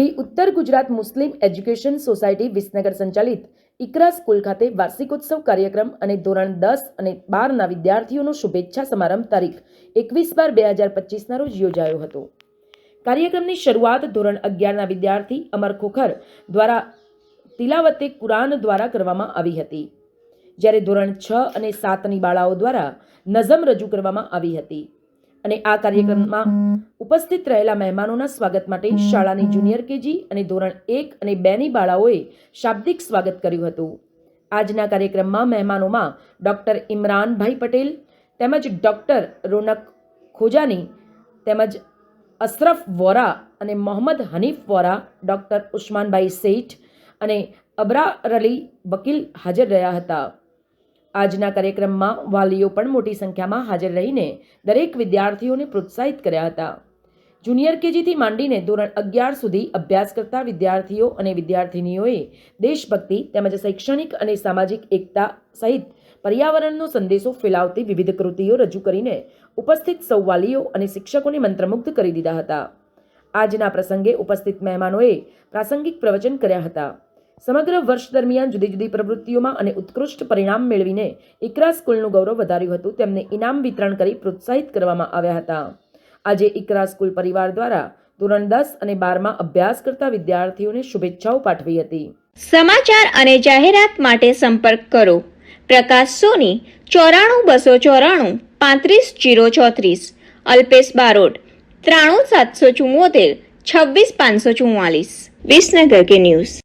The Uttar Gujarat Muslim education society Visnagar સંચાલિત Iqra school ખાતે વાર્ષિકોત્સવ કાર્યક્રમ અને ધોરણ દસ અને બારના વિદ્યાર્થીઓનો શુભેચ્છા સમારંભ તારીખ એકવીસ બાર બે હજાર પચીસના રોજ યોજાયો હતો. કાર્યક્રમની શરૂઆત ધોરણ અગિયારના વિદ્યાર્થી અમર ખોખર દ્વારા તિલાવતે કુરાન દ્વારા કરવામાં આવી હતી. જ્યારે ધોરણ છ અને સાતની બાળાઓ દ્વારા નઝમ રજૂ કરવામાં આવી હતી. અને આ કાર્યક્રમમાં ઉપસ્થિત રહેલા મહેમાનોના સ્વાગત માટે શાળાની જુનિયર કેજી અને ધોરણ એક અને બેની બાળાઓએ શાબ્દિક સ્વાગત કર્યું હતું. આજના કાર્યક્રમમાં મહેમાનોમાં ડૉક્ટર ઇમરાનભાઈ પટેલ, તેમજ ડૉક્ટર રોનક ખોજાની, તેમજ અશરફ વોરા અને મોહમ્મદ હનીફ વોરા, ડૉક્ટર ઉસ્માનભાઈ શેઠ અને અબરા અલી વકીલ હાજર રહ્યા હતા. આજના કાર્યક્રમમાં વાલીઓ પણ મોટી સંખ્યામાં હાજર રહીને દરેક વિદ્યાર્થીઓને પ્રોત્સાહિત કર્યા હતા. જુનિયર કેજીથી માંડીને ધોરણ અગિયાર સુધી અભ્યાસ કરતા વિદ્યાર્થીઓ અને વિદ્યાર્થિનીઓએ દેશભક્તિ તેમજ શૈક્ષણિક અને સામાજિક એકતા સહિત પર્યાવરણનો સંદેશો ફેલાવતી વિવિધ કૃતિઓ રજૂ કરીને ઉપસ્થિત સૌ વાલીઓ અને શિક્ષકોને મંત્રમુગ્ધ કરી દીધા હતા. આજના પ્રસંગે ઉપસ્થિત મહેમાનોએ પ્રાસંગિક પ્રવચન કર્યા હતા. સમગ્ર વર્ષ દરમિયાન જુદી જુદી પ્રવૃત્તિઓમાં અને ઉત્કૃષ્ટ પરિણામ મેળવીને ઇકરા સ્કૂલનું ગૌરવ વધાર્યું હતું, તેમને ઇનામ વિતરણ કરી પ્રોત્સાહિત કરવામાં આવ્યા હતા. આજે ઇકરા સ્કૂલ પરિવાર દ્વારા ધોરણ દસ અને બારમાં અભ્યાસ કરતા વિદ્યાર્થીઓને શુભેચ્છાઓ પાઠવી હતી. સમાચાર અને જાહેરાત માટે સંપર્ક કરો. પ્રકાશ સોની, ચોરાણું બસો ચોરાણું, પાંત્રીસ જીરો ચોત્રીસ. અલ્પેશ બારોટ, ત્રાણું સાતસો ચુમ્મોતેર છવ્વીસ પાંચસો ચુમ્માલીસ વિસનગર કે ન્યૂઝ.